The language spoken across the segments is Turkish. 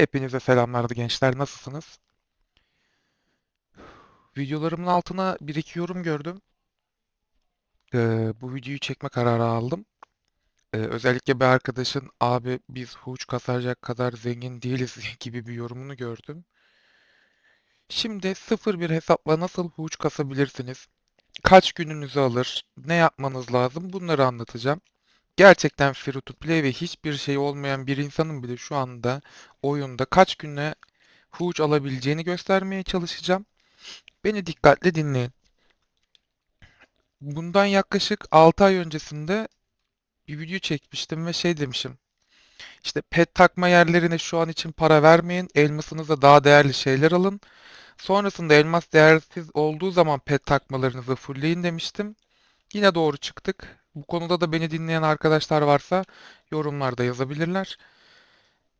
Hepinize selamlardı gençler. Nasılsınız? Videolarımın altına bir iki yorum gördüm. Ee, bu videoyu çekme kararı aldım. Ee, özellikle bir arkadaşın abi biz huç kasacak kadar zengin değiliz gibi bir yorumunu gördüm. Şimdi sıfır bir hesapla nasıl huç kasabilirsiniz? Kaç gününüzü alır? Ne yapmanız lazım? Bunları anlatacağım. Gerçekten free to play ve hiçbir şey olmayan bir insanın bile şu anda oyunda kaç güne huç alabileceğini göstermeye çalışacağım. Beni dikkatle dinleyin. Bundan yaklaşık 6 ay öncesinde bir video çekmiştim ve şey demişim. İşte pet takma yerlerine şu an için para vermeyin. Elmasınıza daha değerli şeyler alın. Sonrasında elmas değersiz olduğu zaman pet takmalarınızı fullleyin demiştim. Yine doğru çıktık. Bu konuda da beni dinleyen arkadaşlar varsa yorumlarda yazabilirler.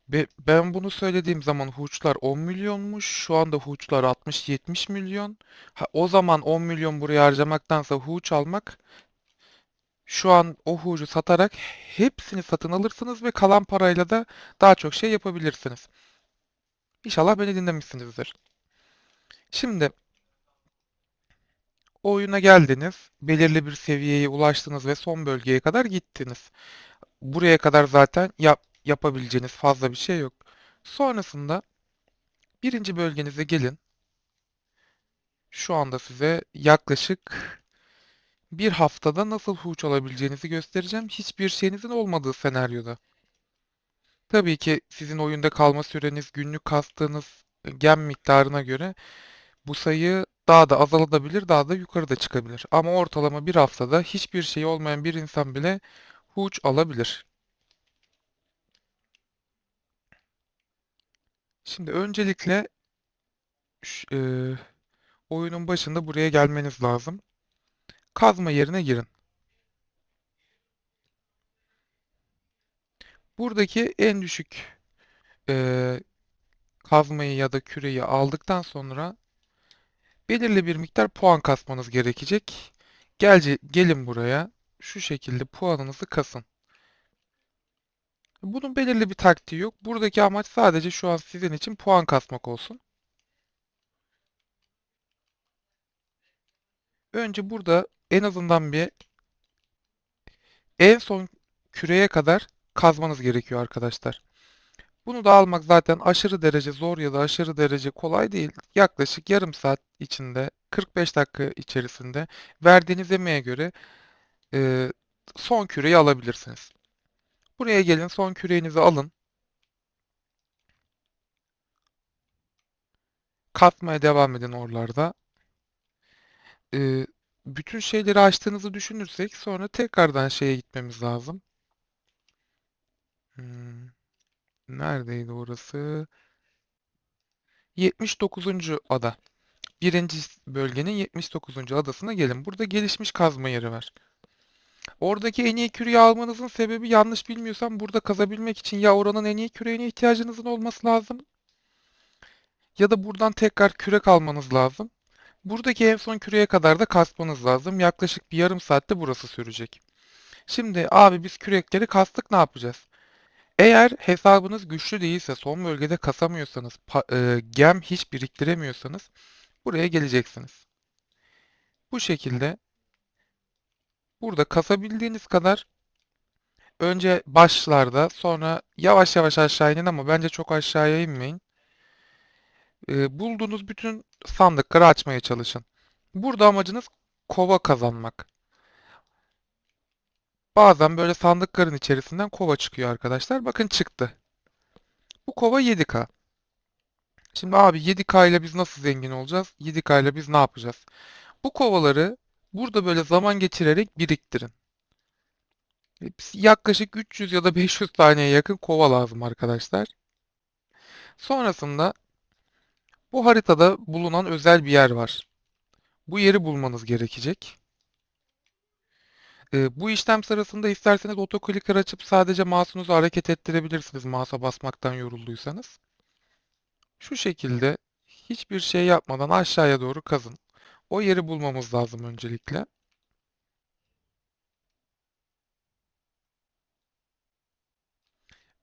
Be- Ben bunu söylediğim zaman huçlar 10 milyonmuş. Şu anda huçlar 60-70 milyon. Ha, o zaman 10 milyon buraya harcamaktansa huç almak şu an o hucu satarak hepsini satın alırsınız ve kalan parayla da daha çok şey yapabilirsiniz. İnşallah beni dinlemişsinizdir. Şimdi oyuna geldiniz, belirli bir seviyeye ulaştınız ve son bölgeye kadar gittiniz. Buraya kadar zaten yap, yapabileceğiniz fazla bir şey yok. Sonrasında birinci bölgenize gelin. Şu anda size yaklaşık bir haftada nasıl huç alabileceğinizi göstereceğim. Hiçbir şeyinizin olmadığı senaryoda. Tabii ki sizin oyunda kalma süreniz, günlük kastığınız gem miktarına göre bu sayı daha da azalabilir, daha da yukarıda çıkabilir. Ama ortalama bir haftada hiçbir şey olmayan bir insan bile huç alabilir. Şimdi öncelikle ş- e, oyunun başında buraya gelmeniz lazım. Kazma yerine girin. Buradaki en düşük e, kazmayı ya da küreyi aldıktan sonra belirli bir miktar puan kasmanız gerekecek. Gelce, gelin buraya. Şu şekilde puanınızı kasın. Bunun belirli bir taktiği yok. Buradaki amaç sadece şu an sizin için puan kasmak olsun. Önce burada en azından bir en son küreye kadar kazmanız gerekiyor arkadaşlar. Bunu da almak zaten aşırı derece zor ya da aşırı derece kolay değil. Yaklaşık yarım saat içinde 45 dakika içerisinde verdiğiniz emeğe göre e, son küreyi alabilirsiniz. Buraya gelin son küreğinizi alın. Katmaya devam edin oralarda. E, bütün şeyleri açtığınızı düşünürsek sonra tekrardan şeye gitmemiz lazım. Hmm, neredeydi orası? 79. ada. Birinci bölgenin 79. adasına gelin. Burada gelişmiş kazma yeri var. Oradaki en iyi küreği almanızın sebebi yanlış bilmiyorsam burada kazabilmek için ya oranın en iyi küreğine ihtiyacınızın olması lazım ya da buradan tekrar kürek almanız lazım. Buradaki en son küreğe kadar da kasmanız lazım. Yaklaşık bir yarım saatte burası sürecek. Şimdi abi biz kürekleri kastık ne yapacağız? Eğer hesabınız güçlü değilse, son bölgede kasamıyorsanız, e, gem hiç biriktiremiyorsanız buraya geleceksiniz. Bu şekilde burada kasabildiğiniz kadar önce başlarda sonra yavaş yavaş aşağı inin ama bence çok aşağıya inmeyin. E, bulduğunuz bütün sandıkları açmaya çalışın. Burada amacınız kova kazanmak. Bazen böyle sandıkların içerisinden kova çıkıyor arkadaşlar. Bakın çıktı. Bu kova 7K. Şimdi abi 7K ile biz nasıl zengin olacağız? 7K ile biz ne yapacağız? Bu kovaları burada böyle zaman geçirerek biriktirin. Hepsi Yaklaşık 300 ya da 500 taneye yakın kova lazım arkadaşlar. Sonrasında bu haritada bulunan özel bir yer var. Bu yeri bulmanız gerekecek. Ee, bu işlem sırasında isterseniz otoclicker açıp sadece mouse'unuzu hareket ettirebilirsiniz mouse'a basmaktan yorulduysanız. Şu şekilde hiçbir şey yapmadan aşağıya doğru kazın. O yeri bulmamız lazım öncelikle.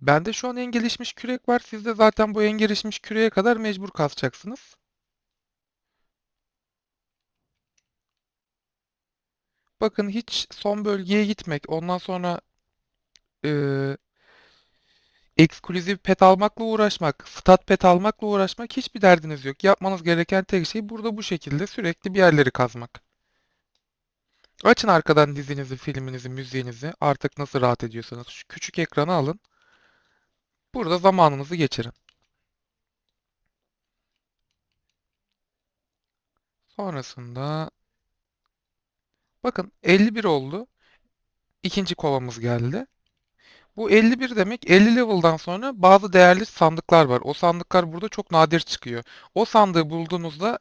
Bende şu an en gelişmiş kürek var. Siz de zaten bu en gelişmiş küreğe kadar mecbur kasacaksınız. Bakın hiç son bölgeye gitmek, ondan sonra eee ekskluzif pet almakla uğraşmak, stat pet almakla uğraşmak hiçbir derdiniz yok. Yapmanız gereken tek şey burada bu şekilde sürekli bir yerleri kazmak. Açın arkadan dizinizi, filminizi, müziğinizi artık nasıl rahat ediyorsanız şu küçük ekranı alın. Burada zamanınızı geçirin. Sonrasında bakın 51 oldu. İkinci kovamız geldi. Bu 51 demek 50 level'dan sonra bazı değerli sandıklar var. O sandıklar burada çok nadir çıkıyor. O sandığı bulduğunuzda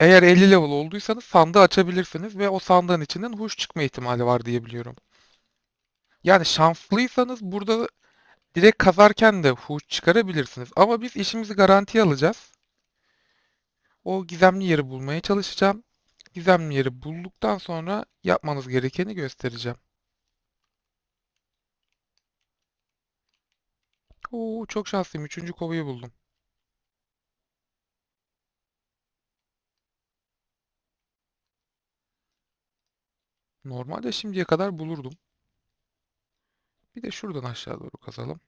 eğer 50 level olduysanız sandığı açabilirsiniz ve o sandığın içinden huş çıkma ihtimali var diye biliyorum. Yani şanslıysanız burada direkt kazarken de huş çıkarabilirsiniz. Ama biz işimizi garantiye alacağız. O gizemli yeri bulmaya çalışacağım. Gizemli yeri bulduktan sonra yapmanız gerekeni göstereceğim. Oo çok şanslıyım. Üçüncü kovayı buldum. Normalde şimdiye kadar bulurdum. Bir de şuradan aşağı doğru kazalım.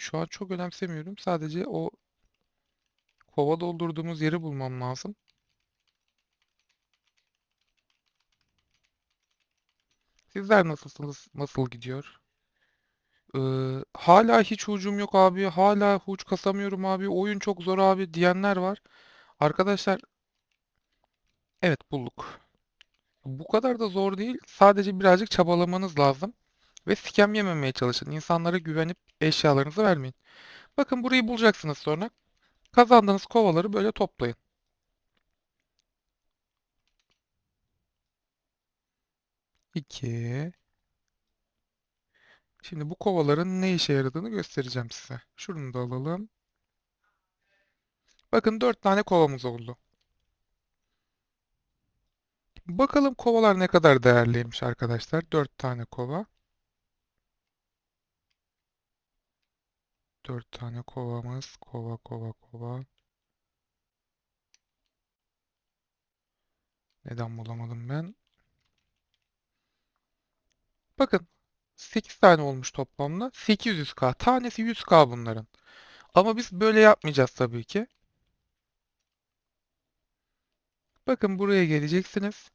Şu an çok önemsemiyorum. Sadece o kova doldurduğumuz yeri bulmam lazım. Sizler nasılsınız? Nasıl gidiyor? Ee, hala hiç hucum yok abi. Hala huç kasamıyorum abi. Oyun çok zor abi diyenler var. Arkadaşlar evet bulduk. Bu kadar da zor değil. Sadece birazcık çabalamanız lazım. Ve scam yememeye çalışın. İnsanlara güvenip eşyalarınızı vermeyin. Bakın burayı bulacaksınız sonra. Kazandığınız kovaları böyle toplayın. 2 Şimdi bu kovaların ne işe yaradığını göstereceğim size. Şunu da alalım. Bakın 4 tane kovamız oldu. Bakalım kovalar ne kadar değerliymiş arkadaşlar. 4 tane kova. 4 tane kovamız. Kova kova kova. Neden bulamadım ben? Bakın 8 tane olmuş toplamda. 800k. Tanesi 100k bunların. Ama biz böyle yapmayacağız tabii ki. Bakın buraya geleceksiniz.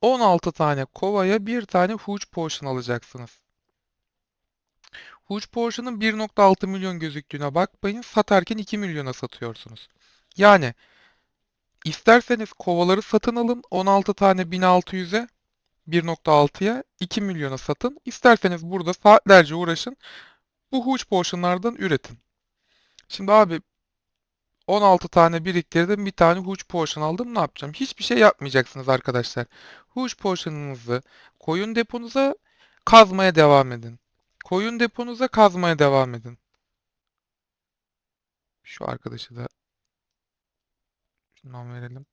16 tane kovaya bir tane Huge Potion alacaksınız. Huge Potion'ın 1.6 milyon gözüktüğüne bakmayın. Satarken 2 milyona satıyorsunuz. Yani isterseniz kovaları satın alın. 16 tane 1600'e 1.6'ya 2 milyona satın. İsterseniz burada saatlerce uğraşın. Bu Huge Potion'lardan üretin. Şimdi abi 16 tane biriktirdim. Bir tane Huge Potion aldım. Ne yapacağım? Hiçbir şey yapmayacaksınız arkadaşlar. Huge Potion'ınızı koyun deponuza kazmaya devam edin. Koyun deponuza kazmaya devam edin. Şu arkadaşı da şundan verelim.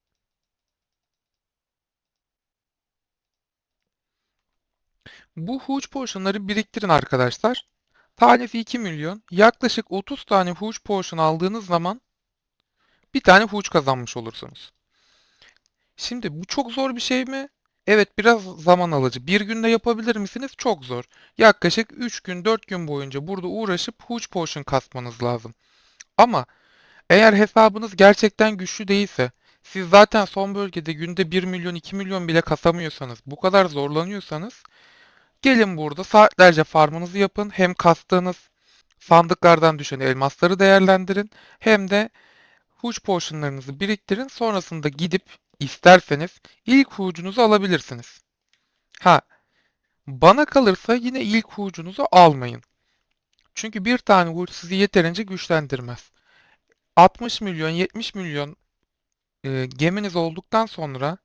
Bu Huge Potion'ları biriktirin arkadaşlar. Tanesi 2 milyon. Yaklaşık 30 tane Huge Potion aldığınız zaman bir tane Huge kazanmış olursunuz. Şimdi bu çok zor bir şey mi? Evet biraz zaman alıcı. Bir günde yapabilir misiniz? Çok zor. Yaklaşık 3 gün 4 gün boyunca burada uğraşıp Huge Potion kasmanız lazım. Ama eğer hesabınız gerçekten güçlü değilse, siz zaten son bölgede günde 1 milyon 2 milyon bile kasamıyorsanız, bu kadar zorlanıyorsanız gelin burada saatlerce farmınızı yapın. Hem kastığınız sandıklardan düşen elmasları değerlendirin hem de Huge Potion'larınızı biriktirin. Sonrasında gidip isterseniz ilk hucunuzu alabilirsiniz. Ha, bana kalırsa yine ilk hucunuzu almayın. Çünkü bir tane huc sizi yeterince güçlendirmez. 60 milyon, 70 milyon e, geminiz olduktan sonra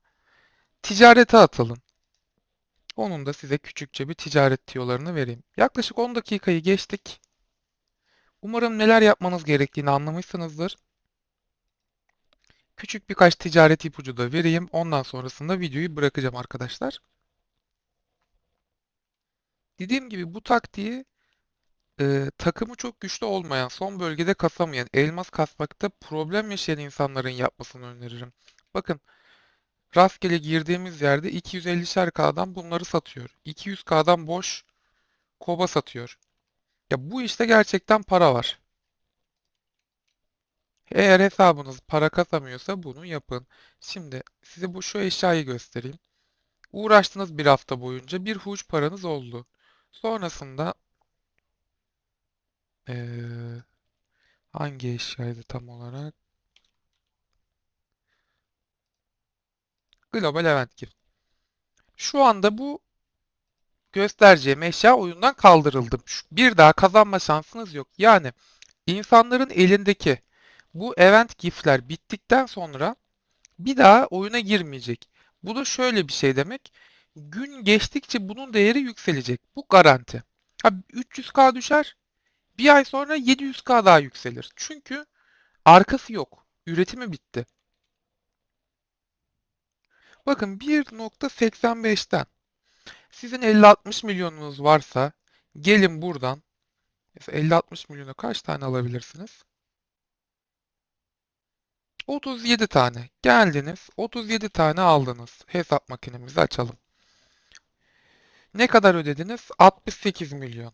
ticarete atılın. Onun da size küçükçe bir ticaret tiyolarını vereyim. Yaklaşık 10 dakikayı geçtik. Umarım neler yapmanız gerektiğini anlamışsınızdır. Küçük birkaç ticaret ipucu da vereyim. Ondan sonrasında videoyu bırakacağım arkadaşlar. Dediğim gibi bu taktiği e, takımı çok güçlü olmayan, son bölgede kasamayan, elmas kasmakta problem yaşayan insanların yapmasını öneririm. Bakın rastgele girdiğimiz yerde 250'şer K'dan bunları satıyor. 200K'dan boş koba satıyor. Ya bu işte gerçekten para var. Eğer hesabınız para kasamıyorsa bunu yapın. Şimdi size bu şu eşyayı göstereyim. Uğraştınız bir hafta boyunca bir huç paranız oldu. Sonrasında eee, hangi eşyaydı tam olarak? Global Event Gift. Şu anda bu göstereceğim eşya oyundan kaldırıldı. Bir daha kazanma şansınız yok. Yani insanların elindeki bu event gift'ler bittikten sonra bir daha oyuna girmeyecek. Bu da şöyle bir şey demek. Gün geçtikçe bunun değeri yükselecek. Bu garanti. Ha 300k düşer. Bir ay sonra 700k daha yükselir. Çünkü arkası yok. Üretimi bitti. Bakın 1.85'ten sizin 50-60 milyonunuz varsa gelin buradan mesela 50-60 milyona kaç tane alabilirsiniz? 37 tane. Geldiniz 37 tane aldınız. Hesap makinemizi açalım. Ne kadar ödediniz? 68 milyon.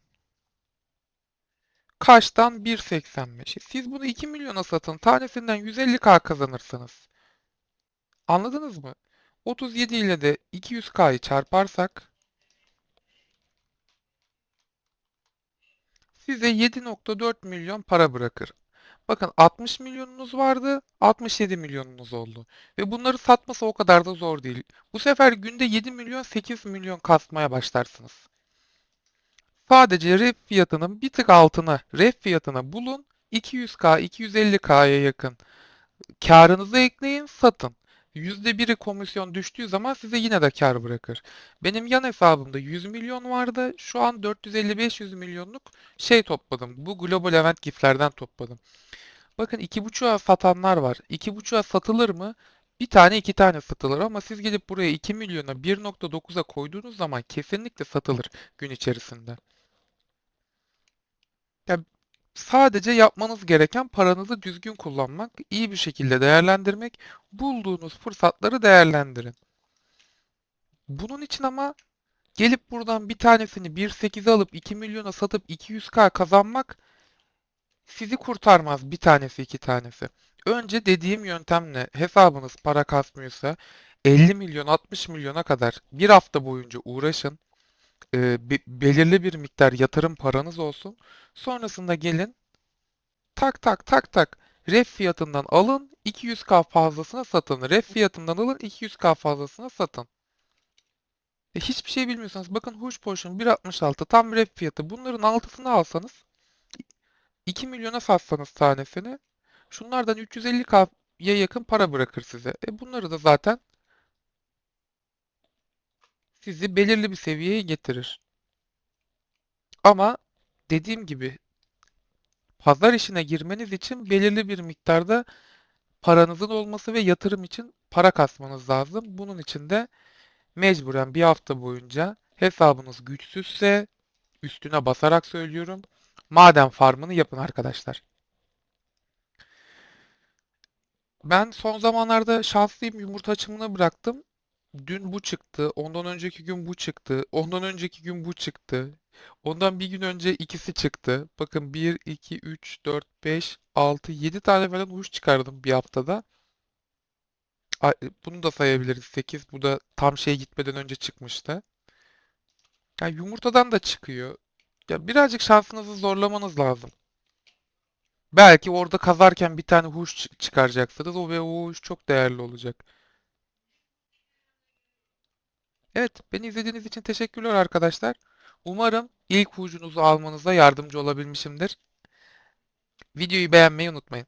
Kaçtan? 1.85. Siz bunu 2 milyona satın. Tanesinden 150k kazanırsınız. Anladınız mı? 37 ile de 200k'yı çarparsak size 7.4 milyon para bırakır. Bakın 60 milyonunuz vardı, 67 milyonunuz oldu. Ve bunları satması o kadar da zor değil. Bu sefer günde 7 milyon 8 milyon kasmaya başlarsınız. Sadece ref fiyatının bir tık altına, ref fiyatına bulun, 200k, 250k'ya yakın karınızı ekleyin, satın. %1'i komisyon düştüğü zaman size yine de kar bırakır. Benim yan hesabımda 100 milyon vardı. Şu an 450-500 milyonluk şey topladım. Bu Global Event giftlerden topladım. Bakın 2.5'a satanlar var. 2.5'a satılır mı? Bir tane iki tane satılır ama siz gelip buraya 2 milyona 1.9'a koyduğunuz zaman kesinlikle satılır gün içerisinde. Ya sadece yapmanız gereken paranızı düzgün kullanmak, iyi bir şekilde değerlendirmek, bulduğunuz fırsatları değerlendirin. Bunun için ama gelip buradan bir tanesini 1.8'e alıp 2 milyona satıp 200k kazanmak sizi kurtarmaz bir tanesi iki tanesi. Önce dediğim yöntemle hesabınız para kasmıyorsa 50 milyon 60 milyona kadar bir hafta boyunca uğraşın. Ee, be- belirli bir miktar yatırım paranız olsun. Sonrasında gelin tak tak tak tak ref fiyatından alın 200k fazlasına satın. Ref fiyatından alın 200k fazlasına satın. E, hiçbir şey bilmiyorsanız bakın Hush Potion 1.66 tam ref fiyatı. Bunların altısını alsanız 2 milyona satsanız tanesini şunlardan 350K'ya yakın para bırakır size. E bunları da zaten sizi belirli bir seviyeye getirir. Ama dediğim gibi pazar işine girmeniz için belirli bir miktarda paranızın olması ve yatırım için para kasmanız lazım. Bunun için de mecburen bir hafta boyunca hesabınız güçsüzse üstüne basarak söylüyorum. Maden farmını yapın arkadaşlar. Ben son zamanlarda şanslıyım yumurta açımını bıraktım. Dün bu çıktı, ondan önceki gün bu çıktı, ondan önceki gün bu çıktı. Ondan bir gün önce ikisi çıktı. Bakın 1, 2, 3, 4, 5, 6, 7 tane falan uç çıkardım bir haftada. Ay, Bunu da sayabiliriz 8. Bu da tam şey gitmeden önce çıkmıştı. Yani yumurtadan da çıkıyor. Ya birazcık şansınızı zorlamanız lazım. Belki orada kazarken bir tane huş çı- çıkaracaksınız. O ve o huş çok değerli olacak. Evet, beni izlediğiniz için teşekkürler arkadaşlar. Umarım ilk hucunuzu almanıza yardımcı olabilmişimdir. Videoyu beğenmeyi unutmayın.